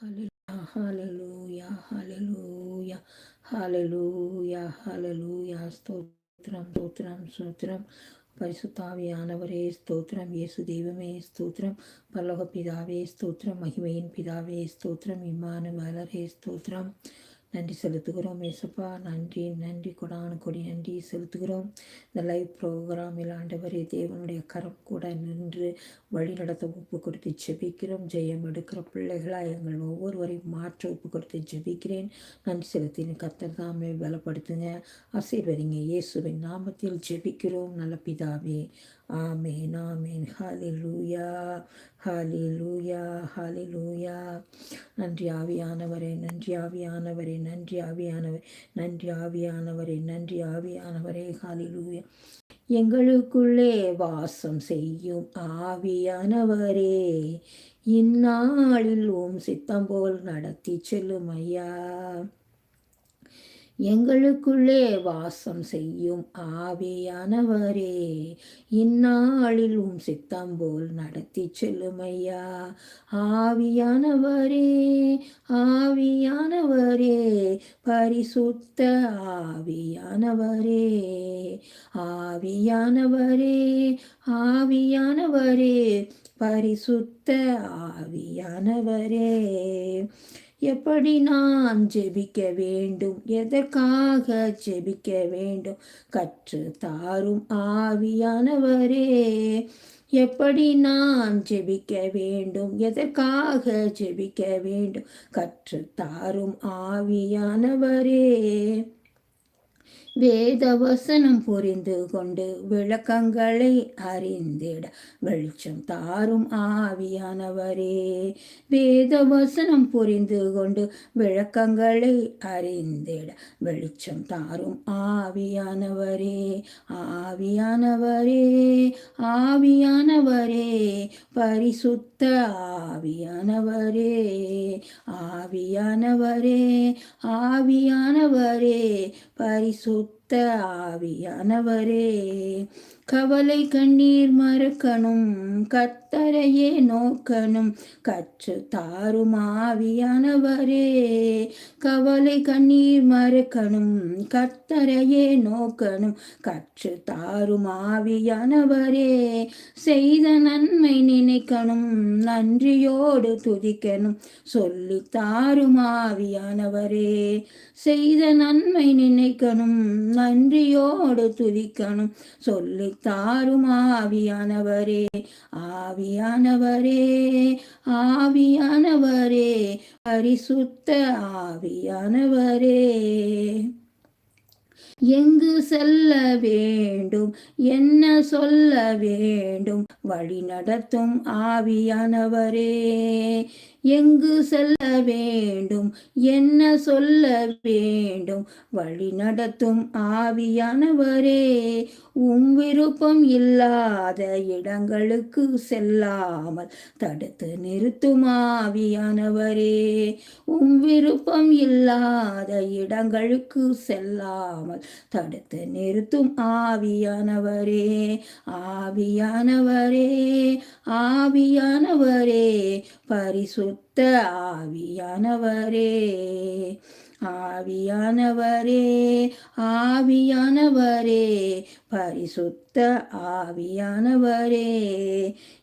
ஹalleluya ஹalleluya ஹalleluya ஹalleluya ஸ்தோத்திரம் ஸ்தோத்திரம் ஸ்தோத்திரம். பரிசுத்தாவியானவரே ஸ்தோத்திரம். இயேசு தெய்வமே ஸ்தோத்திரம். பரலோக பிதாவே ஸ்தோத்திரம். மகிமையின் பிதாவே ஸ்தோத்திரம். இம்மானுவலரே ஸ்தோத்திரம். நன்றி செலுத்துகிறோம். ஏசப்பா நன்றி நன்றி கொடான கொடி நன்றி செலுத்துகிறோம். இந்த லைவ் ப்ரோக்ராமில் ஆண்டவரே தேவனுடைய கரம் கூட நின்று வழி நடத்த ஒப்பு கொடுத்து ஜெபிக்கிறோம். ஜெயம் எடுக்கிற பிள்ளைகளாக எங்கள் ஒவ்வொருவரையும் மாற்ற ஒப்பு கொடுத்து ஜெபிக்கிறேன். நன்றி செலுத்தின கத்தர் தாமே பலப்படுத்துங்க. ஆசீர்வதிங்க இயேசுவின் நாமத்தில் ஜெபிக்கிறோம். நல்ல பிதாவே ஆமேன் ஆமேன். ஹலிலூயா ஹலிலூயா ஹலிலூயா நன்றி ஆவியானவரே நன்றி ஆவியானவரே நன்றி ஆவியானவர் நன்றி ஆவியானவரே நன்றி ஆவியானவரே ஹலிலூயா எங்களுக்குள்ளே வாசம் செய்யும் ஆவியானவரே இந்நாளில் ஓம் சித்தம் போல் நடத்தி செல்லும் ஐயா. எங்களுக்குள்ளே வாசம் செய்யும் ஆவியானவரே இந்நாளில் உம் சித்தம் போல் நடத்தி செல்லுமையா? ஆவியானவரே ஆவியானவரே பரிசுத்த ஆவியானவரே ஆவியானவரே ஆவியானவரே பரிசுத்த ஆவியானவரே. எப்படி நான் ஜெபிக்க வேண்டும்? எதற்காக ஜெபிக்க வேண்டும்? கற்று தாரும் ஆவியானவரே. எப்படி நான் ஜெபிக்க வேண்டும்? எதற்காக ஜெபிக்க வேண்டும்? கற்று தாரும் ஆவியானவரே. வேதவசனம் புரிந்து கொண்டு விளக்கங்களை அறிந்திட வெளிச்சம் தாரும் ஆவியானவரே. வேதவசனம் புரிந்து கொண்டு விளக்கங்களை அறிந்திட வெளிச்சம் தாரும் ஆவியானவரே. ஆவியானவரே ஆவியானவரே பரிசுத்த ஆவியானவரே. ஆவியானவரே ஆவியானவரே பரிசுத்த ஆவியானவரே கவலை கண்ணீர் மறுக்கணும் கத்தரையே நோக்கணும். கற்று தாரும் ஆவியானவரே கவலை கண்ணீர் மறுக்கணும் கத்தரையே நோக்கணும். கற்று தாரும் ஆவியானவரே செய்த நன்மை நினைக்கணும் நன்றியோடு துதிக்கணும். சொல்லி தாரும் ஆவியானவரே செய்த நன்மை நினைக்கணும் நன்றியோடு துதிக்கணும். சொல்லி தாரும் ஆவியானவரே ஆவியானவரே ஆவியானவரே பரிசுத்த ஆவியானவரே. எங்கு செல்ல வேண்டும் என்ன சொல்ல வேண்டும் வழி நடத்தும் ஆவியானவரே. எங்கு செல்ல வேண்டும்? என்ன சொல்ல வேண்டும்? வழி நடத்தும் ஆவியானவரே உம் விருப்பம் இல்லாத இடங்களுக்கு செல்லாமல் தடுத்து நிறுத்தும் ஆவியானவரே உம் விருப்பம் இல்லாத இடங்களுக்கு செல்லாமல் தடுத்து நிறுத்தும் ஆவியானவரே ஆவியானவரே ஆவியானவரே பரிசுத்த ஆவியானவரே ஆவியானவரே ஆவியானவரே பரிசுத்த ஆவியானவரே.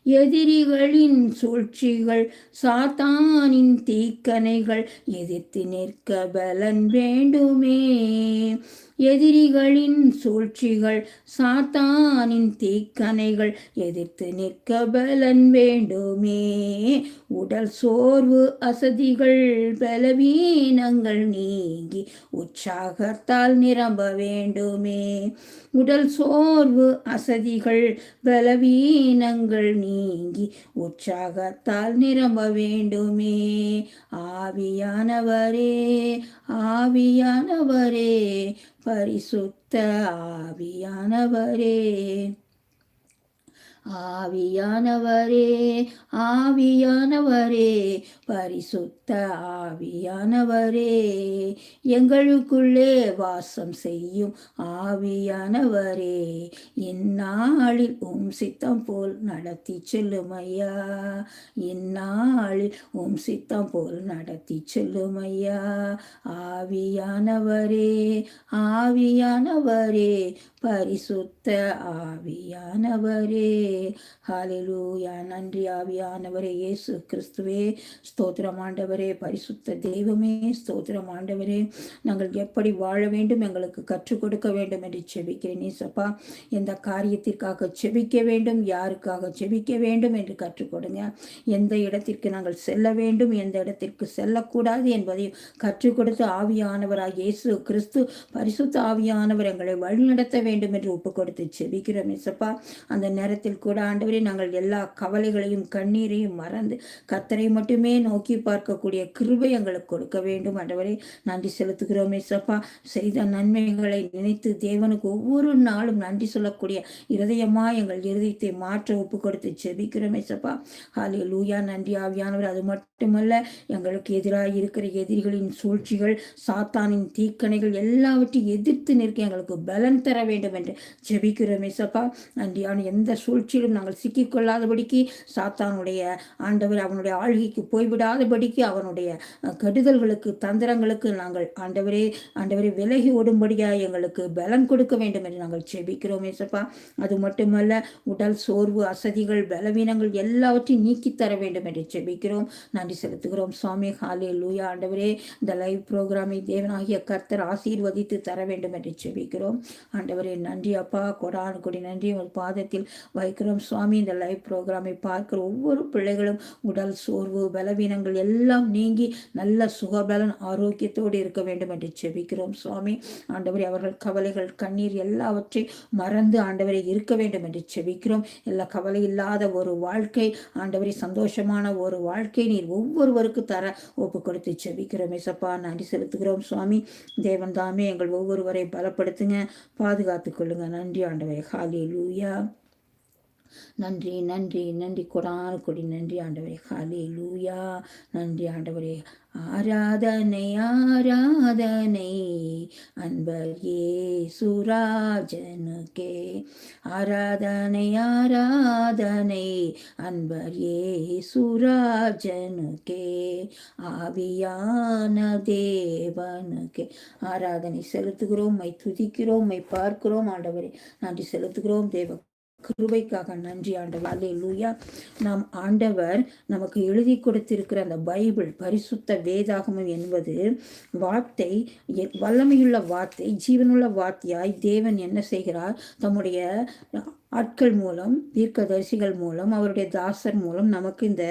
எதிரிகளின் சூழ்ச்சிகள் சாத்தானின் தீக்கனைகள் எதிர்த்து நிற்க பலன் வேண்டுமே. எதிரிகளின் சூழ்ச்சிகள் சாத்தானின் தீக்கனைகள் எதிர்த்து நிற்க பலன் வேண்டுமே. உடல் சோர்வு அசதிகள் பலவீனங்கள் நீங்கி உற்சாகத்தால் நிரம்ப வேண்டுமே. உடல் சோர்வு அசதிகள் பலவீனங்கள் நீங்கி உற்சாகத்தால் நிரம்ப வேண்டுமே. ஆவியானவரே ஆவியானவரே பரிசுத்த ஆவியானவரே. ஆவியானவரே ஆவியானவரே பரிசுத்த ஆவியானவரே எங்களுக்குள்ளே வாசம் செய்யும் ஆவியானவரே இந்நாளில் உம் சித்தம் போல் நடத்தி செல்லுமையா இந்நாளில் உம் சித்தம் போல் நடத்தி செல்லுமையா ஆவியானவரே ஆவியானவரே பரிசுத்த ஆவியானவரே. ஆண்டவரே ஹாலிலூயா நன்றி ஆவியானவரே இயேசு கிறிஸ்துவே. ஸ்தோத்திரம் ஆண்டவரே பரிசுத்த தெய்வமே ஸ்தோத்திரம் ஆண்டவரே. நாங்கள் எப்படி வாழ வேண்டும் எங்களுக்கு கற்றுக் கொடுக்க வேண்டும் என்று செபிக்கிறேன். சப்பா எந்த காரியத்திற்காக செபிக்க வேண்டும் யாருக்காக செபிக்க வேண்டும் என்று கற்றுக் கொடுங்க. எந்த இடத்திற்கு நாங்கள் செல்ல வேண்டும் எந்த இடத்திற்கு செல்லக்கூடாது என்பதை கற்றுக் கொடுத்து ஆவியானவராக இயேசு கிறிஸ்து பரிசுத்த ஆவியானவர் எங்களை வழிநடத்த வேண்டும் என்று ஒப்பு கொடுத்து செபிக்கிறோம். இசப்பா அந்த நேரத்தில் கூட ஆண்டவரே நாங்கள் எல்லா கவலைகளையும் கண்ணீரையும் மறந்து கத்தரை மட்டுமே நோக்கி பார்க்கக்கூடிய கிருபை எங்களுக்கு கொடுக்க வேண்டும். ஆண்டவரே நன்றி செலுத்துகிறோம் இசப்பா செய்த நன்மைகளை நினைத்து தேவனுக்கு ஒவ்வொரு நாளும் நன்றி சொல்லக்கூடிய இருதயமா எங்கள் இருதயத்தை மாற்ற ஒப்பு கொடுத்து செபிக்கிறோம் இசப்பா ஹாலி லூயா நன்றி ஆவியானவர். அது மட்டுமல்ல எங்களுக்கு எதிராக இருக்கிற எதிரிகளின் சூழ்ச்சிகள் சாத்தானின் தீக்கணைகள் எல்லாவற்றையும் எதிர்த்து நிற்க எங்களுக்கு பலன் தர வேண்டும் என்று ஜெபிக்கிறோம் இசப்பா நன்றியான எந்த சூழ்ச்சி சூழ்ச்சியிலும் நாங்கள் சிக்கிக்கொள்ளாதபடிக்கு சாத்தானுடைய ஆண்டவர் அவனுடைய ஆழ்கைக்கு போய்விடாதபடிக்கு அவனுடைய கெடுதல்களுக்கு தந்திரங்களுக்கு நாங்கள் ஆண்டவரே ஆண்டவரை விலகி ஓடும்படியாக எங்களுக்கு பலன் கொடுக்க வேண்டும் என்று நாங்கள் செபிக்கிறோம் ஏசப்பா. அது மட்டுமல்ல உடல் சோர்வு அசதிகள் பலவீனங்கள் எல்லாவற்றையும் நீக்கித்தர தர வேண்டும் என்று செபிக்கிறோம் நன்றி செலுத்துகிறோம். சுவாமி ஹாலே லூயா ஆண்டவரே இந்த லைவ் ப்ரோக்ராமை தேவனாகிய கர்த்தர் ஆசீர்வதித்து தர வேண்டும் என்று செபிக்கிறோம் ஆண்டவரே நன்றி அப்பா. கொடான் கொடி நன்றி. உங்கள் பாதத்தில் வைக்கிறோம் சுவாமி இந்த லைவ் ப்ரோக்ராமை பார்க்கிற ஒவ்வொரு பிள்ளைகளும் உடல் சோர்வு பலவீனங்கள் எல்லாம் நீங்கி நல்ல சுகபலன் ஆரோக்கியத்தோடு இருக்க வேண்டும் என்று செபிக்கிறோம் சுவாமி ஆண்டவரை அவர்கள் கவலைகள் கண்ணீர் எல்லாவற்றை மறந்து ஆண்டவரை இருக்க வேண்டும் என்று செபிக்கிறோம் எல்லா கவலை இல்லாத ஒரு வாழ்க்கை ஆண்டவரை சந்தோஷமான ஒரு வாழ்க்கை நீர் ஒவ்வொருவருக்கு தர ஒப்பு கொடுத்து செபிக்கிறோம் இசப்பா நன்றி செலுத்துகிறோம். சுவாமி தேவன் தாமே எங்கள் ஒவ்வொருவரை பலப்படுத்துங்க பாதுகாத்து கொள்ளுங்க. நன்றி ஆண்டவரை. ஹாலி லூயா நன்றி நன்றி நன்றி. கொடான கொடி நன்றி ஆண்டவரே. ஹாலி லூயா நன்றி ஆண்டவரே. ஆராதனை ஆராதனை. அன்பர் ஏ சுராஜனுக்கே ஆராதனை ஆராதனை. அன்பர் ஏ சுராஜனுக்கே ஆவியான தேவனுக்கே. ஆராதனை செலுத்துகிறோம் மை துதிக்கிறோம் மை பார்க்கிறோம் ஆண்டவரே. நன்றி செலுத்துகிறோம் தேவ கிருபைக்காக நன்றி ஆண்டவர். அல்லே லூயா நாம் ஆண்டவர் நமக்கு எழுதி கொடுத்திருக்கிற அந்த பைபிள் பரிசுத்த வேதாகமம் என்பது வார்த்தை வல்லமையுள்ள வார்த்தை ஜீவனுள்ள வார்த்தையாய் தேவன் என்ன செய்கிறார்? தம்முடைய ஆட்கள் மூலம் தீர்க்கதரிசிகள் மூலம் அவருடைய தாசர் மூலம் நமக்கு இந்த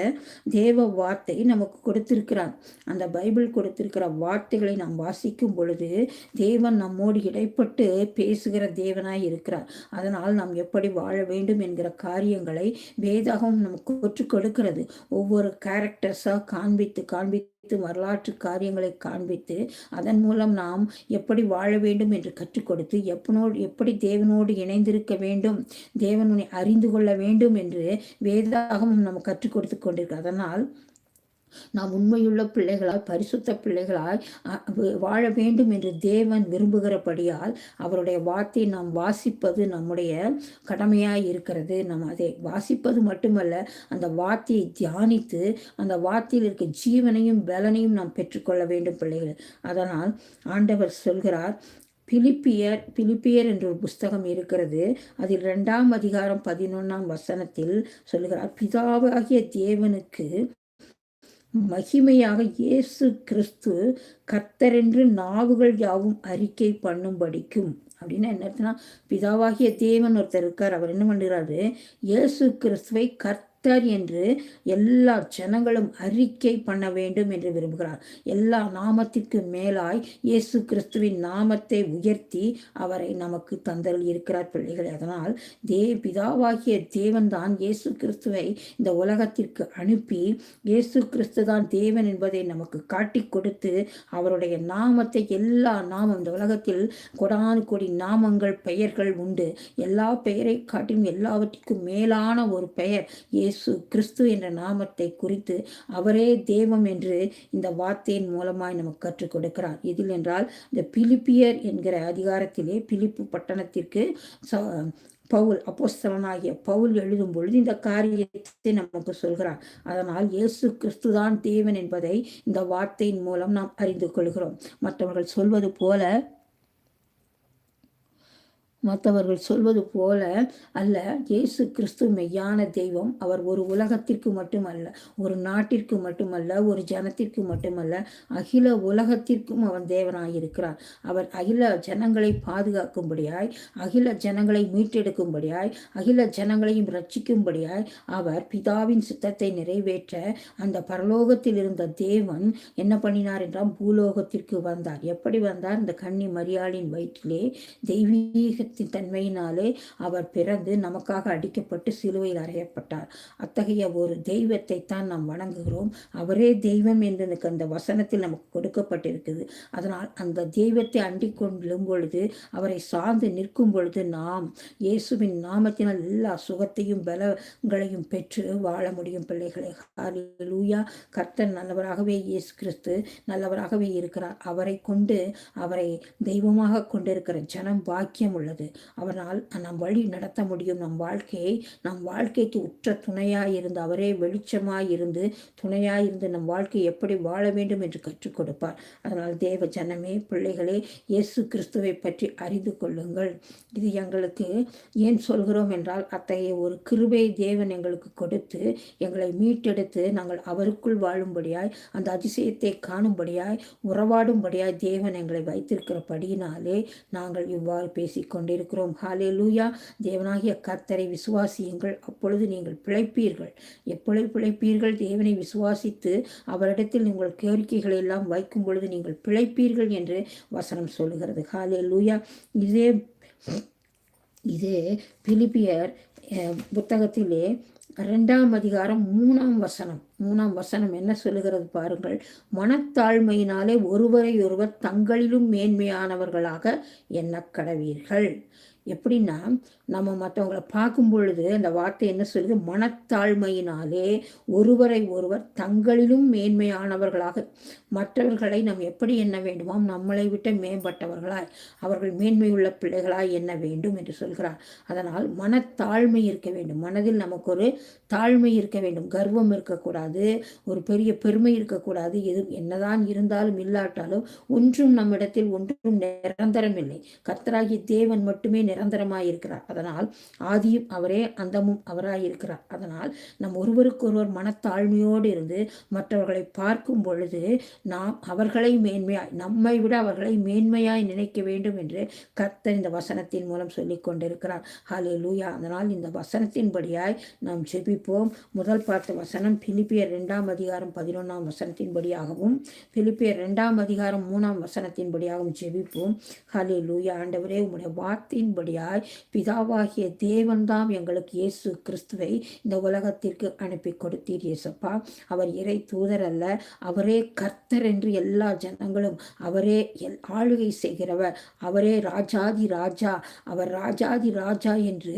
தேவ வார்த்தை நமக்கு கொடுத்திருக்கிறார். அந்த பைபிள் கொடுத்திருக்கிற வார்த்தைகளை நாம் வாசிக்கும் பொழுது தேவன் நம்மோடு இடைப்பட்டு பேசுகிற தேவனாய் இருக்கிறார். அதனால் நாம் எப்படி வாழ வேண்டும் என்கிற காரியங்களை வேதாகம் நமக்கு கொற்று கொடுக்கிறது. ஒவ்வொரு கேரக்டர்ஸாக காண்பித்து காண்பித்து வரலாற்று காரியங்களை காண்பித்து அதன் மூலம் நாம் எப்படி வாழ வேண்டும் என்று கற்றுக் கொடுத்து எப்பனோடு எப்படி தேவனோடு இணைந்திருக்க வேண்டும் தேவனை அறிந்து கொள்ள வேண்டும் என்று வேதாகமும் நம்ம கற்றுக் கொடுத்து கொண்டிருக்கு அதனால் நாம் உண்மையுள்ள பிள்ளைகளால் பரிசுத்த பிள்ளைகளால் வாழ வேண்டும் என்று தேவன் விரும்புகிறபடியால் அவருடைய வார்த்தையை நாம் வாசிப்பது நம்முடைய கடமையாய் இருக்கிறது. நாம் அதை வாசிப்பது மட்டுமல்ல அந்த வார்த்தையை தியானித்து அந்த வார்த்தையில் இருக்க ஜீவனையும் பலனையும் நாம் பெற்றுக்கொள்ள வேண்டும் பிள்ளைகள். அதனால் ஆண்டவர் சொல்கிறார் பிலிப்பியர் பிலிப்பியர் என்ற ஒரு புஸ்தகம் இருக்கிறது. அதில் ரெண்டாம் அதிகாரம் பதினொன்றாம் வசனத்தில் சொல்கிறார் பிதாவாகிய தேவனுக்கு மகிமையாக இயேசு கிறிஸ்து கர்த்தரென்று நாவுகள் யாவும் அறிக்கை பண்ணும்படிக்கும். அப்படின்னு என்ன பிதாவாகிய தேவன் ஒருத்தர் இருக்கார். அவர் என்ன பண்ணுறாரு இயேசு கிறிஸ்துவை கர்த்த கர்த்தர் என்று எல்லா ஜனங்களும் அறிக்கை பண்ண வேண்டும் என்று விரும்புகிறார். எல்லா நாமத்திற்கு மேலாய் இயேசு கிறிஸ்துவின் நாமத்தை உயர்த்தி அவரை நமக்கு தந்தல் இருக்கிறார் பிள்ளைகள். அதனால் தே பிதாவாகிய தேவன்தான் இயேசு கிறிஸ்துவை இந்த உலகத்திற்கு அனுப்பி இயேசு கிறிஸ்து தான் தேவன் என்பதை நமக்கு காட்டி கொடுத்து அவருடைய நாமத்தை எல்லா நாமம் இந்த உலகத்தில் கொடானு கொடி நாமங்கள் பெயர்கள் உண்டு. எல்லா பெயரை காட்டியும் எல்லாவற்றிற்கும் மேலான ஒரு பெயர் இயேசு கிறிஸ்து என்ற நாமத்தை குறித்து அவரே தேவம் என்று இந்த வார்த்தையின் மூலமாய் நமக்கு கற்றுக் கொடுக்கிறார். இதில் என்றால் இந்த பிலிப்பியர் என்கிற அதிகாரத்திலே பிலிப்பு பட்டணத்திற்கு பவுல் அப்போஸ்தலனாகிய பவுல் எழுதும் பொழுது இந்த காரியத்தை நமக்கு சொல்கிறார். அதனால் இயேசு கிறிஸ்துதான் தேவன் என்பதை இந்த வார்த்தையின் மூலம் நாம் அறிந்து கொள்கிறோம். மற்றவர்கள் சொல்வது போல மற்றவர்கள் சொல்வது போல அல்ல. இயேசு கிறிஸ்து மெய்யான தெய்வம். அவர் ஒரு உலகத்திற்கு மட்டுமல்ல ஒரு நாட்டிற்கு மட்டுமல்ல ஒரு ஜனத்திற்கு மட்டுமல்ல அகில உலகத்திற்கும் அவன் தேவனாயிருக்கிறார். அவர் அகில ஜனங்களை பாதுகாக்கும்படியாய் அகில ஜனங்களை மீட்டெடுக்கும்படியாய் அகில ஜனங்களையும் ரட்சிக்கும்படியாய் அவர் பிதாவின் சித்தத்தை நிறைவேற்ற அந்த பரலோகத்தில் இருந்த தேவன் என்ன பண்ணினார் என்றால் பூலோகத்திற்கு வந்தார். எப்படி வந்தார்? இந்த கன்னி மரியாளின் வயிற்றிலே தெய்வீக தெய்வத்தின் தன்மையினாலே அவர் பிறந்து நமக்காக அடிக்கப்பட்டு சிலுவையில் அறையப்பட்டார். அத்தகைய ஒரு தெய்வத்தை தான் நாம் வணங்குகிறோம். அவரே தெய்வம் என்று எனக்கு அந்த வசனத்தில் நமக்கு கொடுக்கப்பட்டிருக்குது. அதனால் அந்த தெய்வத்தை அண்டிக் கொள்ளும் பொழுது அவரை சார்ந்து நிற்கும் பொழுது நாம் இயேசுவின் நாமத்தினால் எல்லா சுகத்தையும் பலங்களையும் பெற்று வாழ முடியும் பிள்ளைகளை. லூயா கர்த்தன் நல்லவராகவே இயேசு கிறிஸ்து நல்லவராகவே இருக்கிறார். அவரை கொண்டு அவரை தெய்வமாக கொண்டிருக்கிற ஜனம் பாக்கியம் உள்ளது. இருக்கிறது அவரால் நம் வழி நடத்த முடியும். நம் வாழ்க்கையை நம் வாழ்க்கைக்கு உற்ற துணையாக இருந்து அவரே வெளிச்சமாக இருந்து துணையாக இருந்து நம் வாழ்க்கையை எப்படி வாழ வேண்டும் என்று கற்றுக் கொடுப்பார். அதனால் தேவ ஜனமே பிள்ளைகளே இயேசு கிறிஸ்துவை பற்றி அறிந்து கொள்ளுங்கள். இது எங்களுக்கு ஏன் சொல்கிறோம் என்றால் அத்தகைய ஒரு கிருபை தேவன் எங்களுக்கு கொடுத்து எங்களை மீட்டெடுத்து நாங்கள் அவருக்குள் வாழும்படியாய் அந்த அதிசயத்தை காணும்படியாய் உறவாடும்படியாய் தேவன் எங்களை வைத்திருக்கிறபடியினாலே நாங்கள் இவ்வாறு பேசிக்கொண்டே கொண்டிருக்கிறோம். ஹாலே லூயா தேவனாகிய கர்த்தரை விசுவாசியுங்கள். அப்பொழுது நீங்கள் பிழைப்பீர்கள். எப்பொழுது பிழைப்பீர்கள்? தேவனை விசுவாசித்து அவரிடத்தில் உங்கள் கோரிக்கைகளை எல்லாம் வைக்கும் பொழுது நீங்கள் பிழைப்பீர்கள் என்று வசனம் சொல்லுகிறது. ஹாலே லூயா இதே இதே பிலிப்பியர் புத்தகத்திலே ரெண்டாம் அதிகாரம் மூணாம் வசனம். மூணாம் வசனம் என்ன சொல்லுகிறது பாருங்கள். மனத்தாழ்மையினாலே ஒருவரை ஒருவர் தங்களிலும் மேன்மையானவர்களாக எண்ண கடவீர்கள் எப்படின்னா நம்ம மற்றவங்களை பார்க்கும் பொழுது அந்த வார்த்தை என்ன சொல்லுது? மனத்தாழ்மையினாலே ஒருவரை ஒருவர் தங்களிலும் மேன்மையானவர்களாக மற்றவர்களை நாம் எப்படி எண்ண வேண்டுமோ நம்மளை விட்ட மேம்பட்டவர்களாய் அவர்கள் மேன்மையுள்ள பிள்ளைகளாய் எண்ண வேண்டும் என்று சொல்கிறார். அதனால் மனத்தாழ்மை இருக்க வேண்டும். மனதில் நமக்கு ஒரு தாழ்மை இருக்க வேண்டும். கர்வம் இருக்கக்கூடாது. ஒரு பெரிய பெருமை இருக்கக்கூடாது. எது என்னதான் இருந்தாலும் இல்லாட்டாலும் ஒன்றும் நம்மிடத்தில் ஒன்றும் நிரந்தரம் இல்லை கர்த்தராகி தேவன் மட்டுமே நிரந்தரமாயிருக்கிறார். அதனால் ஆதியும் அவரே அந்தமும் அவராயிருக்கிறார். அதனால் நம் ஒருவருக்கொருவர் மனத்தாழ்மையோடு இருந்து மற்றவர்களை பார்க்கும் பொழுது நாம் அவர்களை மேன்மையாய் நம்மை விட அவர்களை மேன்மையாய் நினைக்க வேண்டும் என்று கர்த்தர் இந்த வசனத்தின் மூலம் சொல்லிக் கொண்டிருக்கிறார். ஹாலே லூயா அதனால் இந்த வசனத்தின்படியாய் நாம் ஜெபிப்போம். முதல் பார்த்த வசனம் பிலிப்பியர் இரண்டாம் அதிகாரம் பதினொன்றாம் வசனத்தின்படியாகவும் பிலிப்பியர் இரண்டாம் அதிகாரம் மூணாம் வசனத்தின்படியாகவும் ஜெபிப்போம். ஹலே லூயா ஆண்டவரே உங்களுடைய வார்த்தையின்படியாய் பிதாவாகிய தேவன்தாம் எங்களுக்கு இயேசு கிறிஸ்துவை இந்த உலகத்திற்கு அனுப்பி கொடுத்தீர் இயேசப்பா. அவர் இறை தூதர் அல்ல அவரே கர்த்தர் என்று எல்லா ஜனங்களும் அவரே எல் ஆளுகை செய்கிறவர். அவரே ராஜாதி ராஜா அவர் ராஜாதி ராஜா என்று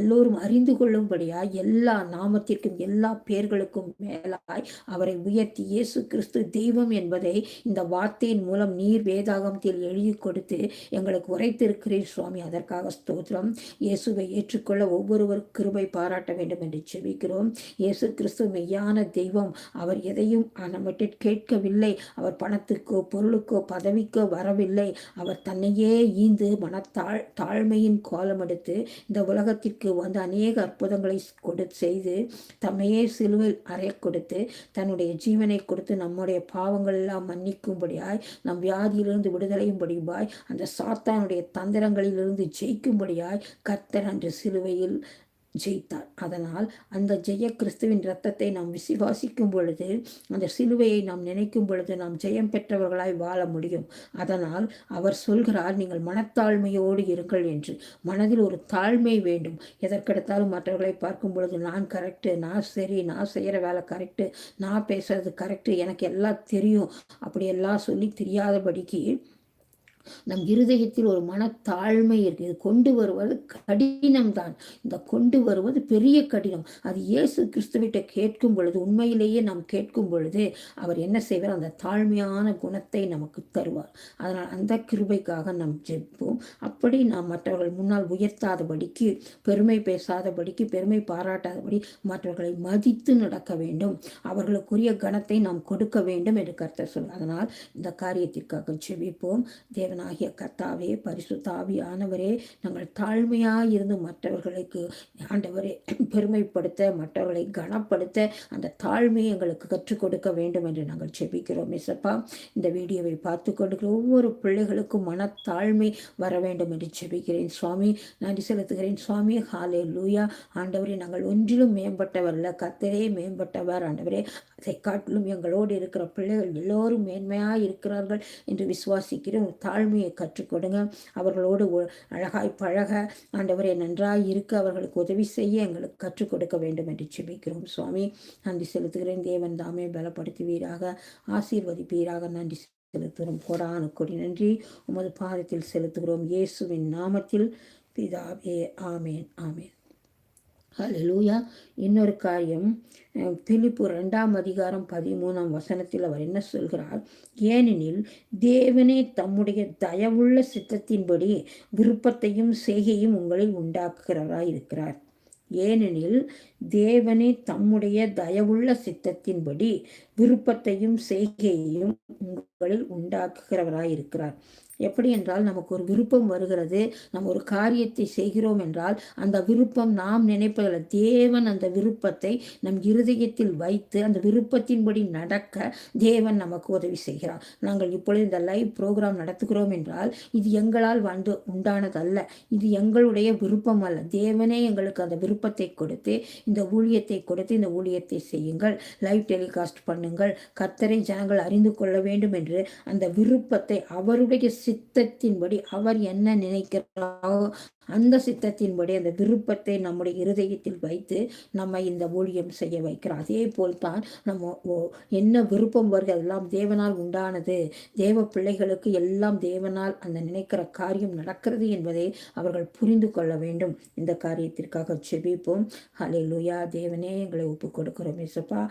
எல்லோரும் அறிந்து கொள்ளும்படியா எல்லா நாமத்திற்கும் எல்லா பேர்களுக்கும் மேலாய் அவரை உயர்த்தி இயேசு கிறிஸ்து தெய்வம் என்பதை இந்த வார்த்தையின் மூலம் நீர் வேதாகமத்தில் எழுதி கொடுத்து எங்களுக்கு உரைத்திருக்கிறீர். சுவாமி அதற்காக ஸ்தோத்திரம். இயேசுவை ஏற்றுக்கொள்ள ஒவ்வொருவர் கிருபை பாராட்ட வேண்டும் என்று ஜெபிக்கிறோம் இயேசு கிறிஸ்து மெய்யான தெய்வம். அவர் எதையும் நம்மகிட்ட கேட்கவில்லை. அவர் பணத்துக்கோ பொருளுக்கோ பதவிக்கோ வரவில்லை. அவர் தன்னையே ஈந்து மனத்தாழ் தாழ்மையின் கோலம் எடுத்து இந்த உலகத்திற்கு வந்து அநேக அற்புதங்களை கொடு செய்து தம்மையே சிலுவையில் அறைய கொடுத்து தன்னுடைய ஜீவனை கொடுத்து நம்முடைய பாவங்கள் எல்லாம் மன்னிக்கும்படியாய் நம் வியாதியிலிருந்து விடுதலையும் படிவாய் அந்த சாத்தானுடைய தந்திரங்களிலிருந்து ஜெயிக்கும்படியாய் கர்த்தர் அன்று சிலுவையில் ஜெயித்தார். அதனால் அந்த ஜெய கிறிஸ்துவின் ரத்தத்தை நாம் விசுவாசிக்கும் பொழுது அந்த சிலுவையை நாம் நினைக்கும் பொழுது நாம் ஜெயம் பெற்றவர்களாய் வாழ முடியும். அதனால் அவர் சொல்கிறார் நீங்கள் மனத்தாழ்மையோடு இருங்கள் என்று. மனதில் ஒரு தாழ்மை வேண்டும். எதற்கெடுத்தாலும் மற்றவர்களை பார்க்கும் பொழுது நான் கரெக்டு நான் சரி நான் செய்கிற வேலை கரெக்டு நான் பேசுறது கரெக்டு எனக்கு எல்லாம் தெரியும் அப்படியெல்லாம் சொல்லி தெரியாதபடிக்கு நம் இருதயத்தில் ஒரு மனத்தாழ்மை இருக்கு. இது கொண்டு வருவது கடினம்தான். இந்த கொண்டு வருவது பெரிய கடினம். அது இயேசு கிறிஸ்துவிட்ட கேட்கும் பொழுது உண்மையிலேயே நாம் கேட்கும் பொழுது அவர் என்ன செய்வார்? அந்த தாழ்மையான குணத்தை நமக்கு தருவார். அதனால் அந்த கிருபைக்காக நாம் ஜெயிப்போம் அப்படி நாம் மற்றவர்கள் முன்னால் உயர்த்தாதபடிக்கு பெருமை பேசாதபடிக்கு பெருமை பாராட்டாதபடி மற்றவர்களை மதித்து நடக்க வேண்டும். அவர்களுக்குரிய கணத்தை நாம் கொடுக்க வேண்டும் என்று கருத்தை சொல் அதனால் இந்த காரியத்திற்காக ஜெபிப்போம். தேவ தேவனாகிய கர்த்தாவே பரிசுத்தாவியானவரே நாங்கள் தாழ்மையாக இருந்து மற்றவர்களுக்கு ஆண்டவரே பெருமைப்படுத்த மற்றவர்களை கனப்படுத்த அந்த தாழ்மையை எங்களுக்கு கற்றுக் கொடுக்க வேண்டும் என்று நாங்கள் செபிக்கிறோம் மிசப்பா இந்த வீடியோவை பார்த்து கொண்டிருக்கிற ஒவ்வொரு பிள்ளைகளுக்கும் மனத்தாழ்மை வர வேண்டும் என்று செபிக்கிறேன் சுவாமி நன்றி செலுத்துகிறேன். சுவாமி ஹாலே லூயா ஆண்டவரே நாங்கள் ஒன்றிலும் மேம்பட்டவர் இல்லை கத்தரே மேம்பட்டவர். ஆண்டவரே அதை காட்டிலும் எங்களோடு இருக்கிற பிள்ளைகள் எல்லோரும் மேன்மையாக இருக்கிறார்கள் என்று விசுவாசிக்கிறோம் தாழ்மையை கற்றுக்கொடுங்க அவர்களோடு அழகாய் பழக. ஆண்டவரை நன்றாய் இருக்க. அவர்களுக்கு உதவி செய்ய எங்களுக்கு கற்றுக் கொடுக்க வேண்டும் என்று செபிக்கிறோம் சுவாமி நன்றி செலுத்துகிறேன். தேவன் தாமே பலப்படுத்துவீராக. ஆசீர்வதிப்பீராக. நன்றி செலுத்துகிறோம். கொடானு கொடி நன்றி. உமது பாதத்தில் செலுத்துகிறோம். இயேசுவின் நாமத்தில் பிதாவே ஆமேன் ஆமேன். லூயா இன்னொரு காரியம் பிலிப்பு ரெண்டாம் அதிகாரம் பதிமூணாம் வசனத்தில் அவர் என்ன சொல்கிறார்? ஏனெனில் தேவனே தம்முடைய தயவுள்ள சித்தத்தின்படி விருப்பத்தையும் செய்கையும் உங்களில் உண்டாக்குகிறவராய் இருக்கிறார். ஏனெனில் தேவனே தம்முடைய தயவுள்ள சித்தத்தின்படி விருப்பத்தையும் செய்கையையும் உங்களில் உண்டாக்குகிறவராய் இருக்கிறார். எப்படி என்றால் நமக்கு ஒரு விருப்பம் வருகிறது. நம்ம ஒரு காரியத்தை செய்கிறோம் என்றால் அந்த விருப்பம் நாம் நினைப்பதில் தேவன் அந்த விருப்பத்தை நம் இருதயத்தில் வைத்து அந்த விருப்பத்தின்படி நடக்க தேவன் நமக்கு உதவி செய்கிறார். நாங்கள் இப்பொழுது இந்த லைவ் ப்ரோக்ராம் நடத்துகிறோம் என்றால் இது எங்களால் வந்து உண்டானதல்ல. இது எங்களுடைய விருப்பம் அல்ல. தேவனே எங்களுக்கு அந்த விருப்பத்தை கொடுத்து இந்த ஊழியத்தை கொடுத்து இந்த ஊழியத்தை செய்யுங்கள். லைவ் டெலிகாஸ்ட் பண்ணுங்கள். கத்தரை ஜனங்கள் அறிந்து கொள்ள வேண்டும் என்று அந்த விருப்பத்தை அவருடைய சித்தத்தின்படி அவர் என்ன நினைக்கிறாரோ அந்த சித்தத்தின்படி அந்த விருப்பத்தை நம்முடைய இருதயத்தில் வைத்து நம்ம இந்த ஊழியம் செய்ய வைக்கிறோம் அதே போல் தான் நம்ம என்ன விருப்பம் வருது அதெல்லாம் தேவனால் உண்டானது. தேவ பிள்ளைகளுக்கு எல்லாம் தேவனால் அந்த நினைக்கிற காரியம் நடக்கிறது என்பதை அவர்கள் புரிந்து கொள்ள வேண்டும். இந்த காரியத்திற்காக செபிப்போம் ஹலே லுயா தேவனே எங்களை ஒப்பு கொடுக்கிறோம் இசப்பா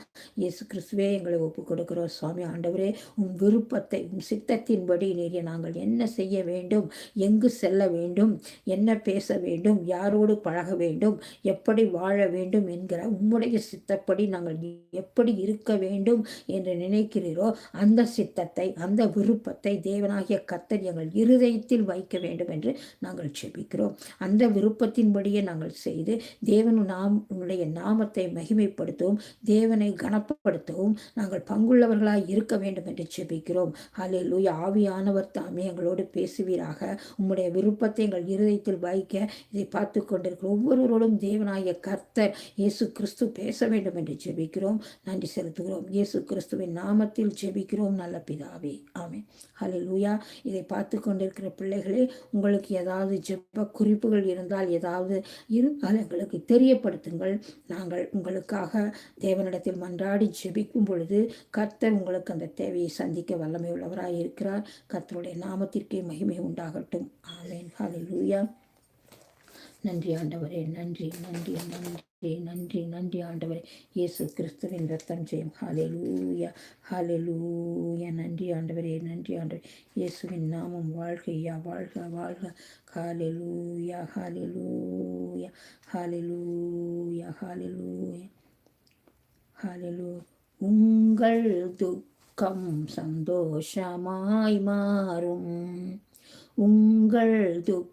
இயேசு கிறிஸ்துவே எங்களை ஒப்பு கொடுக்கிறோம் சுவாமி ஆண்டவரே உன் விருப்பத்தை உன் சித்தத்தின்படி நேரிய நாங்கள் என்ன செய்ய வேண்டும் எங்கு செல்ல வேண்டும் என்ன பேச வேண்டும் யாரோடு பழக வேண்டும் எப்படி வாழ வேண்டும் என்கிற உம்முடைய சித்தப்படி நாங்கள் எப்படி இருக்க வேண்டும் என்று நினைக்கிறீரோ அந்த சித்தத்தை அந்த விருப்பத்தை தேவனாகிய கத்தர் எங்கள் இருதயத்தில் வைக்க வேண்டும் என்று நாங்கள் செபிக்கிறோம் அந்த விருப்பத்தின்படியே நாங்கள் செய்து தேவன் நாம் உன்னுடைய நாமத்தை மகிமைப்படுத்தவும் தேவனை கனப்படுத்தவும் நாங்கள் பங்குள்ளவர்களாக இருக்க வேண்டும் என்று செபிக்கிறோம் ஹலே ஆவியானவர் தாமே எங்களோடு பேசுவீராக. உம்முடைய விருப்பத்தை எங்கள் இருதயத்தில் வைக்க இதை பார்த்து கொண்டிருக்கிற ஒவ்வொருவரோடும் தேவனாய கர்த்தர் இயேசு கிறிஸ்து பேச வேண்டும் என்று ஜெபிக்கிறோம். நன்றி செலுத்துகிறோம். இயேசு கிறிஸ்துவின் நாமத்தில் ஜெபிக்கிறோம். நல்ல பிதாவே. ஆமே ஹலே லூயா இதை பார்த்து கொண்டிருக்கிற பிள்ளைகளே உங்களுக்கு ஏதாவது ஜெப குறிப்புகள் இருந்தால் ஏதாவது இருந்தால் எங்களுக்கு தெரியப்படுத்துங்கள். நாங்கள் உங்களுக்காக தேவனிடத்தில் மன்றாடி ஜெபிக்கும் பொழுது கர்த்தர் உங்களுக்கு அந்த தேவையை சந்திக்க வல்லமை உள்ளவராக இருக்கிறார் கர்த்தருடைய நாமத்திற்கே மகிமை உண்டாகட்டும். ஆமேன். ஹலே லூயா நன்றி ஆண்டவரே நன்றி நன்றி நன்றி நன்றி நன்றி ஆண்டவரே. இயேசு கிறிஸ்துவின் ரத்தம் ஜெயம். ஹாலே லூயா ஹாலே லூயா நன்றி ஆண்டவரே நன்றி ஆண்டவரே. இயேசுவின் நாமம் வாழ்கையா வாழ்க வாழ்க. ஹாலே லூயா ஹாலே லூயா ஹாலே லூயா ஹாலே லூயா ஹாலே லூ உங்கள் துக்கம் சந்தோஷமாய் மாறும். உங்கள் துக்கம்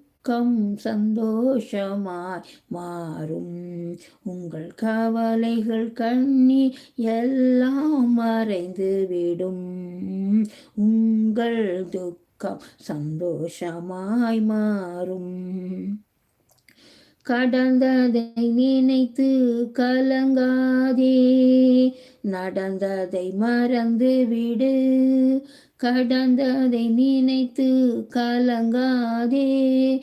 துக்கம் சந்தோஷமாய் மாறும். உங்கள் கவலைகள் கண்ணி எல்லாம் மறைந்து விடும் உங்கள் துக்கம் சந்தோஷமாய் மாறும். கடந்ததை நினைத்து கலங்காதே. நடந்ததை மறந்து விடு கடந்ததை நினைத்து கலங்காதே.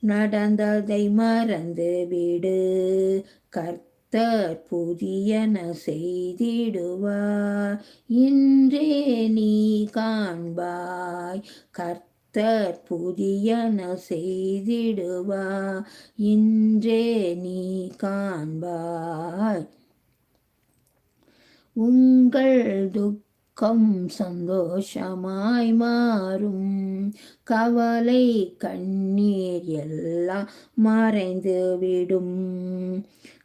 நடந்ததை மறந்து விடு. கர்த்தர் புதியன செய்திடுவார். இன்றே நீ காண்பாய். கர்த்த கர்த்தர் புதியன செய்திடுவா இன்றே நீ காண்பாய். உங்கள் துக்க துக்கம் சந்தோஷமாய் மாறும். கவலை கண்ணீர் எல்லாம் மறைந்து விடும்.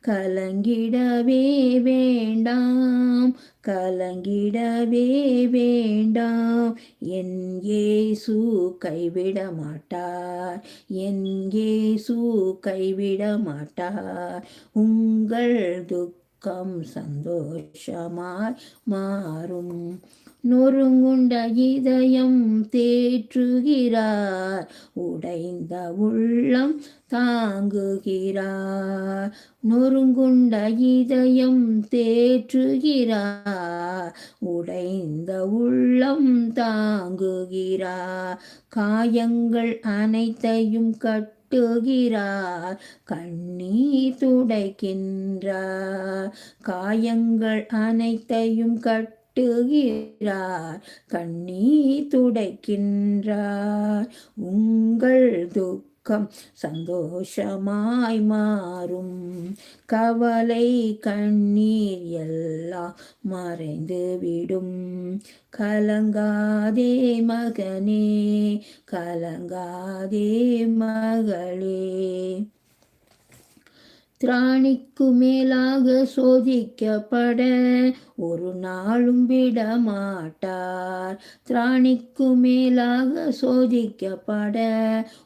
கலங்கிடவே வேண்டாம் கலங்கிடவே வேண்டாம். என் ஏசு கைவிட மாட்டார் என் ஏசு கைவிட மாட்டார் உங்கள் துக்கம் சந்தோஷமாய் மாறும். நொறுங்குண்ட இதயம் தேற்றுகிறார். உடைந்த உள்ளம் தாங்குகிறார். நொறுங்குண்ட இதயம் தேற்றுகிறார். உடைந்த உள்ளம் தாங்குகிறார். காயங்கள் அனைத்தையும் கட்டு கட்டுகிறார் கண்ணீர் துடைக்கின்றார் காயங்கள் அனைத்தையும் கட்டுகிறார் கண்ணீர் துடைக்கின்றார். உங்கள் துக்கம் சந்தோஷமாய் மாறும். கவலை கண்ணீர் எல்லாம் மறைந்து விடும். கலங்காதே மகனே கலங்காதே மகளே. திராணிக்கு மேலாக சோதிக்கப்பட ஒரு நாளும் விட மாட்டார் திராணிக்கு மேலாக சோதிக்கப்பட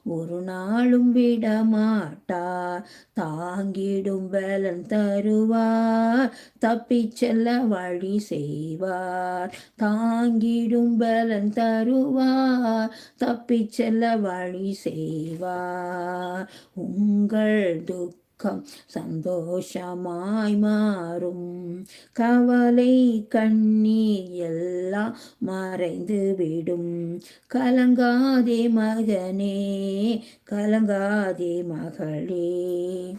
ஒரு நாளும் விட மாட்டார் தாங்கிடும் பலன் தருவார் தப்பி செல்ல வழி செய்வார். தாங்கிடும் பலன் தருவார் தப்பி செல்ல வழி செய்வார். உங்கள் துக்க துக்கம் சந்தோஷமாய் மாறும். கவலை கண்ணீர் எல்லாம் மறைந்து விடும். கலங்காதே மகனே கலங்காதே மகளே.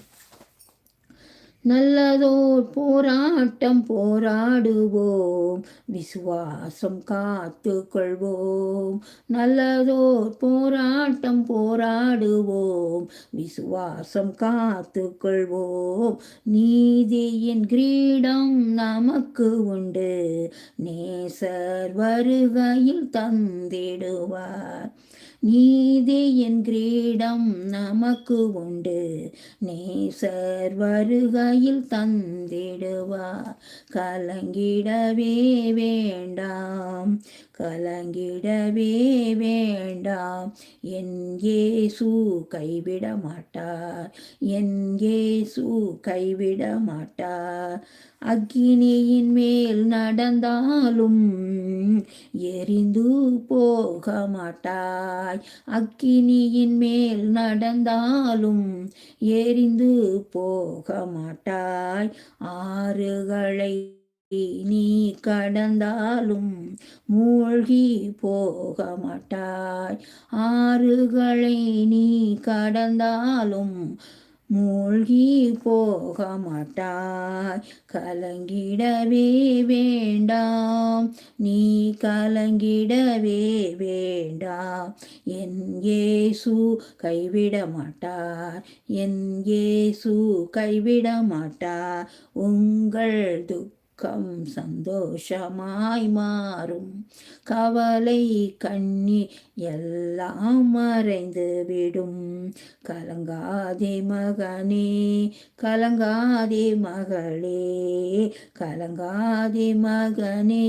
நல்லதோர் போராட்டம் போராடுவோம். விசுவாசம் காத்து கொள்வோம் நல்லதோர் போராட்டம் போராடுவோம். விசுவாசம் காத்து கொள்வோம் நீதியின் கிரீடம் நமக்கு உண்டு. நேசர் வருகையில் தந்திடுவார். நீதி என் கிரீடம் நமக்கு உண்டு. நேசர் வருகையில் தந்திடுவார் கலங்கிடவே வேண்டாம். கலங்கிடவே வேண்டாம். என் ஏசு கைவிட மாட்டார். என் ஏசு கைவிட மாட்டார். அக்கினியின் மேல் நடந்தாலும் எரிந்து போக மாட்டாய் அக்கினியின் மேல் நடந்தாலும் எரிந்து போக மாட்டாய் ஆறுகளை நீ கடந்தாலும் மூழ்கி போக மாட்டாய் ஆறுகளை நீ கடந்தாலும் மூழ்கி போக மாட்டாய் கலங்கிடவே வேண்டாம். நீ கலங்கிடவே வேண்டாம். என் ஏசு கைவிட மாட்டார் என் ஏசு கைவிட மாட்டார் உங்கள் துக்க துக்கம் சந்தோஷமாய் மாறும். கவலை கண்ணி எல்லாம் மறைந்து விடும். கலங்காதே மகனே கலங்காதே மகளே கலங்காதே மகனே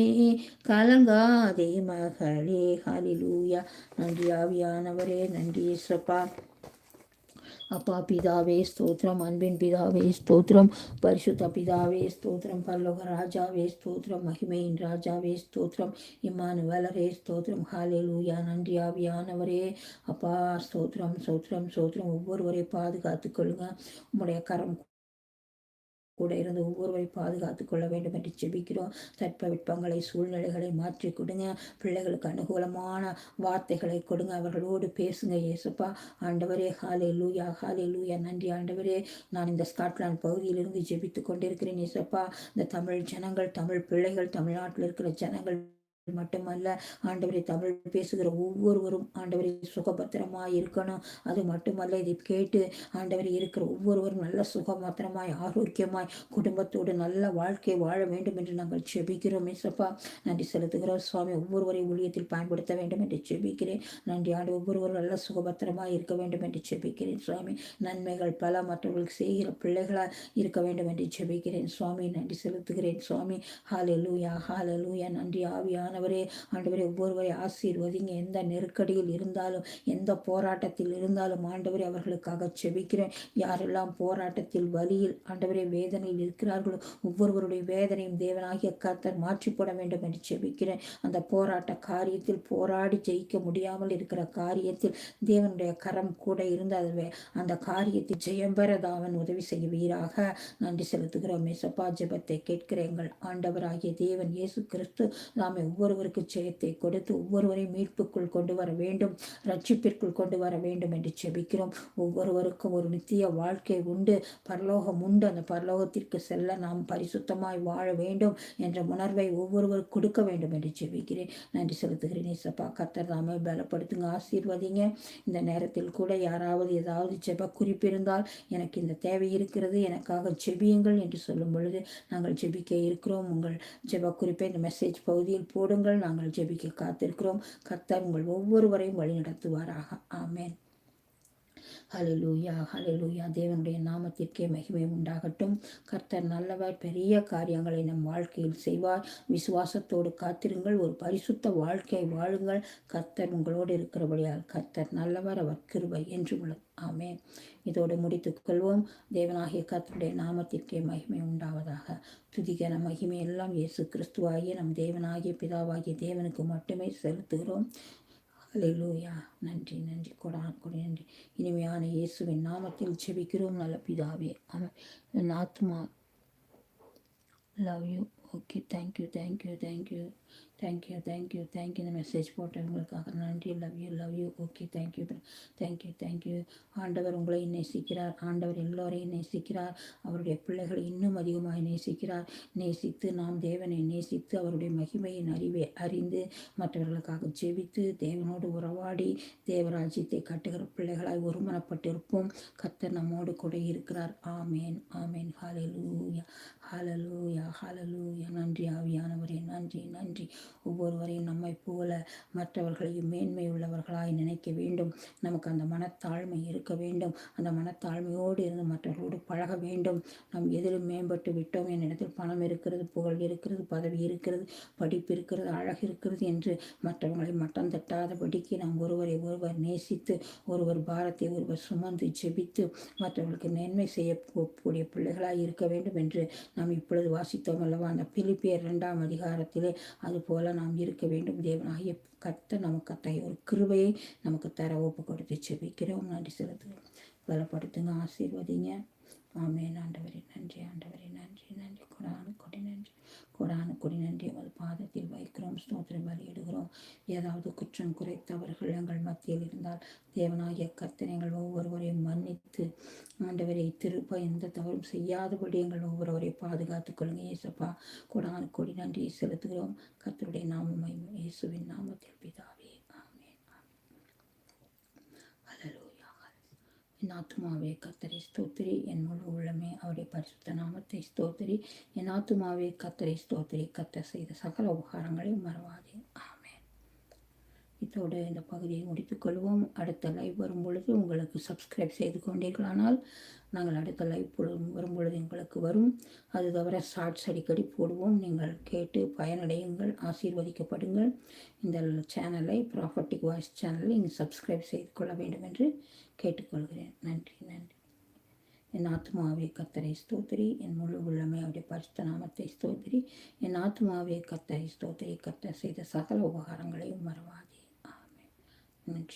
கலங்காதே மகளே. ஹலிலூயா நன்றி ஆவியானவரே. நன்றி சப்பா அப்பா பிதாவே ஸ்தோத்திரம். அன்பின் பிதாவே ஸ்தோத்திரம். பரிசுத்த பிதாவே ஸ்தோத்திரம். பல்லோக ராஜாவே ஸ்தோத்திரம். மகிமையின் ராஜாவே ஸ்தோத்திரம். இம்மானுவலரே ஸ்தோத்திரம். ஹாலே லூயா நன்றி ஆவியானவரே. அப்பா ஸ்தோத்திரம் ஸ்தோத்திரம் ஸ்தோத்திரம். ஒவ்வொருவரை பாதுகாத்துக் கொள்ளுங்க. உங்களுடைய கரம் கூட இருந்து ஒவ்வொருவரை பாதுகாத்து கொள்ள வேண்டும் என்று செபிக்கிறோம் தட்பவெட்பங்களை சூழ்நிலைகளை மாற்றி கொடுங்க. பிள்ளைகளுக்கு அனுகூலமான வார்த்தைகளை கொடுங்க. அவர்களோடு பேசுங்க. இயேசுப்பா ஆண்டவரே ஹாலே லூயா ஹாலே லூயா நன்றி ஆண்டவரே. நான் இந்த ஸ்காட்லாந்து பகுதியிலிருந்து ஜெபித்து கொண்டிருக்கிறேன் இயேசுப்பா இந்த தமிழ் ஜனங்கள் தமிழ் பிள்ளைகள் தமிழ்நாட்டில் இருக்கிற ஜனங்கள் மட்டுமல்ல ஆண்டவரை தமிழ் பேசுகிற ஒவ்வொருவரும் ஆண்டவரை சுகபத்திரமாய் இருக்கணும். அது மட்டுமல்ல இதை கேட்டு ஆண்டவரை இருக்கிற ஒவ்வொருவரும் நல்ல சுகபத்திரமாய் ஆரோக்கியமாய் குடும்பத்தோடு நல்ல வாழ்க்கை வாழ வேண்டும் என்று நாங்கள் செபிக்கிறோம் மிஸ்ஸப்பா நன்றி செலுத்துகிறோம். சுவாமி ஒவ்வொருவரை ஊழியத்தில் பயன்படுத்த வேண்டும் என்று செபிக்கிறேன் நன்றி ஆண்டு ஒவ்வொருவரும் நல்ல சுகபத்திரமாய் இருக்க வேண்டும் என்று செபிக்கிறேன் சுவாமி நன்மைகள் பல மற்றவர்களுக்கு செய்கிற பிள்ளைகளாக இருக்க வேண்டும் என்று செபிக்கிறேன் சுவாமி நன்றி செலுத்துகிறேன். சுவாமி ஹாலலூயா ஹாலலூயா நன்றி ஆவியான ஆண்டவரே ஆண்டவரே ஒவ்வொருவரை ஆசீர்வதிங்க. எந்த நெருக்கடியில் இருந்தாலும் எந்த போராட்டத்தில் இருந்தாலும் ஆண்டவரே அவர்களுக்காக செபிக்கிறேன். யாரெல்லாம் போராட்டத்தில் வழியில் ஆண்டவரே வேதனையில் இருக்கிறார்களோ ஒவ்வொருவருடைய வேதனையும் தேவனாகிய கர்த்தர் மாற்றி போட வேண்டும் என்று செபிக்கிறேன். அந்த போராட்ட காரியத்தில் போராடி ஜெயிக்க முடியாமல் இருக்கிற காரியத்தில் தேவனுடைய கரம் கூட இருந்து அது அந்த காரியத்தில் ஜெயம் அவன் உதவி செய்வீராக. நன்றி செலுத்துகிறோம். மேசப்பா ஜெபத்தை கேட்கிற எங்கள் ஆண்டவராகிய தேவன் இயேசு கிறிஸ்து நாம ஒவ்வொரு ஒவ்வொருவருக்கு ஜெயத்தை கொடுத்து ஒவ்வொருவரையும் மீட்புக்குள் கொண்டு வர வேண்டும் ரட்சிப்பிற்குள் கொண்டு வர வேண்டும் என்று செபிக்கிறோம் ஒவ்வொருவருக்கும் ஒரு நித்திய வாழ்க்கை உண்டு. பரலோகம் உண்டு. அந்த பரலோகத்திற்கு செல்ல நாம் பரிசுத்தமாய் வாழ வேண்டும் என்ற உணர்வை ஒவ்வொருவரும் கொடுக்க வேண்டும் என்று செபிக்கிறேன் நன்றி செலுத்துகிறேன். இசப்பா கத்தர் தாமே பலப்படுத்துங்க ஆசீர்வதிங்க. இந்த நேரத்தில் கூட யாராவது ஏதாவது ஜெப குறிப்பிருந்தால் எனக்கு இந்த தேவை இருக்கிறது. எனக்காக ஜெபியுங்கள் என்று சொல்லும் பொழுது நாங்கள் ஜெபிக்க இருக்கிறோம். உங்கள் ஜெப குறிப்பை இந்த மெசேஜ் பகுதியில் போடும் கொடுங்கள் நாங்கள் ஜெபிக்க காத்திருக்கிறோம். கர்த்தர் உங்கள் ஒவ்வொருவரையும் வழிநடத்துவாராக. ஆமேன். ஹலலூயா ஹலலூயா தேவனுடைய நாமத்திற்கே மகிமை உண்டாகட்டும். கர்த்தர் நல்லவர் பெரிய காரியங்களை நம் வாழ்க்கையில் செய்வார். விசுவாசத்தோடு காத்திருங்கள். ஒரு பரிசுத்த வாழ்க்கை வாழுங்கள். கர்த்தர் உங்களோடு இருக்கிறபடியால் கர்த்தர் நல்லவர் அவர் கிருபை என்று உள்ளது ஆமே இதோடு முடித்துக் கொள்வோம். தேவனாகிய கர்த்தருடைய நாமத்திற்கே மகிமை உண்டாவதாக. துதிகன மகிமை எல்லாம் இயேசு கிறிஸ்துவாகிய நம் தேவனாகிய பிதாவாகிய தேவனுக்கு மட்டுமே செலுத்துகிறோம். அலையிலூயா நன்றி நன்றி கொடா கொடி நன்றி இனிமையான இயேசுவின் நாமத்தில் செபிக்கிறோம் நல்ல பிதாவே அவன் ஆத்மா love you okay thank you thank you thank you thank you thank you thank you இந்த மெசேஜ் போட்டவங்களுக்காக நன்றி love you love you okay thank you thank you thank you ஆண்டவர் உங்களை நேசிக்கிறார். ஆண்டவர் எல்லோரையும் நேசிக்கிறார். அவருடைய பிள்ளைகளை இன்னும் அதிகமாக நேசிக்கிறார். நேசித்து நாம் தேவனை நேசித்து அவருடைய மகிமையின் அறிவை அறிந்து மற்றவர்களுக்காக ஜெபித்து தேவனோடு உறவாடி தேவராஜ்யத்தை கட்டுகிற பிள்ளைகளாய் ஒருமனப்பட்டிருப்போம். கத்தர் நம்மோடு கூட இருக்கிறார். ஆமேன் ஆமேன். ஹாலலூயா ஹாலலூயா ஹாலலூயா நன்றி ஆவியானவரே. நன்றி நன்றி. ஒவ்வொருவரையும் நம்மை போல மற்றவர்களையும் மேன்மை உள்ளவர்களாய் நினைக்க வேண்டும். நமக்கு அந்த மனத்தாழ்மை இருக்க வேண்டும். அந்த மனத்தாழ்மையோடு இருந்து மற்றவர்களோடு பழக வேண்டும். நாம் எதிலும் மேம்பட்டு விட்டோம். என்னிடத்தில் பணம் இருக்கிறது புகழ் இருக்கிறது பதவி இருக்கிறது படிப்பு இருக்கிறது அழகு இருக்கிறது என்று மற்றவர்களை மட்டம் தட்டாதபடிக்கு நாம் ஒருவரை ஒருவர் நேசித்து ஒருவர் பாரத்தை ஒருவர் சுமந்து ஜெபித்து மற்றவர்களுக்கு நன்மை செய்யக்கூடிய பிள்ளைகளாக இருக்க வேண்டும் என்று நாம் இப்பொழுது வாசித்தோம் அல்லவா? அந்த பிலிப்பியர் இரண்டாம் அதிகாரத்திலே அது போல நாம் இருக்க வேண்டும். தேவனாகிய கத்த நமக்கு அத்தகைய ஒரு கிருபையை நமக்கு தர ஒப்பு கொடுத்து செபிக்கிறோம் நன்றி செலுத்துகிறோம். பலப்படுத்துங்க ஆசீர்வதிங்க. ஆமே ஆண்டவரே நன்றி. ஆண்டவரே நன்றி. நன்றி. கொடான கொடி நன்றி. கொடான கொடி நன்றி. உமது பாதத்தில் வைக்கிறோம் ஸ்தோத்திரம் பலியிடுகிறோம் ஏதாவது குற்றம் குறைத்தவர்கள் எங்கள் மத்தியில் இருந்தால் தேவனாகிய கர்த்தனைகள் ஒவ்வொருவரையும் மன்னித்து ஆண்டவரை திருப்ப எந்த தவறும் செய்யாதபடி எங்கள் ஒவ்வொருவரையும் பாதுகாத்துக் கொள்ளுங்க. இயேசப்பா கொடான கொடி நன்றியை செலுத்துகிறோம். கர்த்தருடைய நாமமை இயேசுவின் நாமத்தில் பிதா ஆமென் ஹalleluya என் ஆத்மாவே கத்தரை ஸ்தோத்திரி. என் முழு உள்ளமே அவருடைய பரிசுத்த நாமத்தை ஸ்தோத்திரி. என் ஆத்மாவே கத்தரை ஸ்தோத்திரி. கத்த செய்த சகல உபகாரங்களையும் மறவாதே. ஆமே இதோடு இந்த பகுதியை முடித்துக்கொள்வோம் அடுத்த லைவ் வரும் பொழுது உங்களுக்கு சப்ஸ்கிரைப் செய்து கொண்டீர்களானால் நாங்கள் அடுத்த லைவ் வரும் பொழுது எங்களுக்கு வரும். அது தவிர ஷார்ட்ஸ் அடிக்கடி போடுவோம். நீங்கள் கேட்டு பயனடையுங்கள். ஆசீர்வதிக்கப்படுங்கள். இந்த சேனலை ப்ராப்பர்ட்டிக் வாய்ஸ் சேனலை நீங்கள் சப்ஸ்கிரைப் செய்து கொள்ள வேண்டும் என்று கேட்டுக்கொள்கிறேன். நன்றி நன்றி. என் ஆத்மாவே கத்தரை ஸ்தோத்திரி. என் முழு உள்ளமே அவருடைய பரிசுத்த நாமத்தை ஸ்தோத்திரி. என் ஆத்மாவே கத்தரை ஸ்தோத்திரி. கத்தர் செய்த சகல உபகாரங்களையும் மறவாதே. ஆமே நன்றி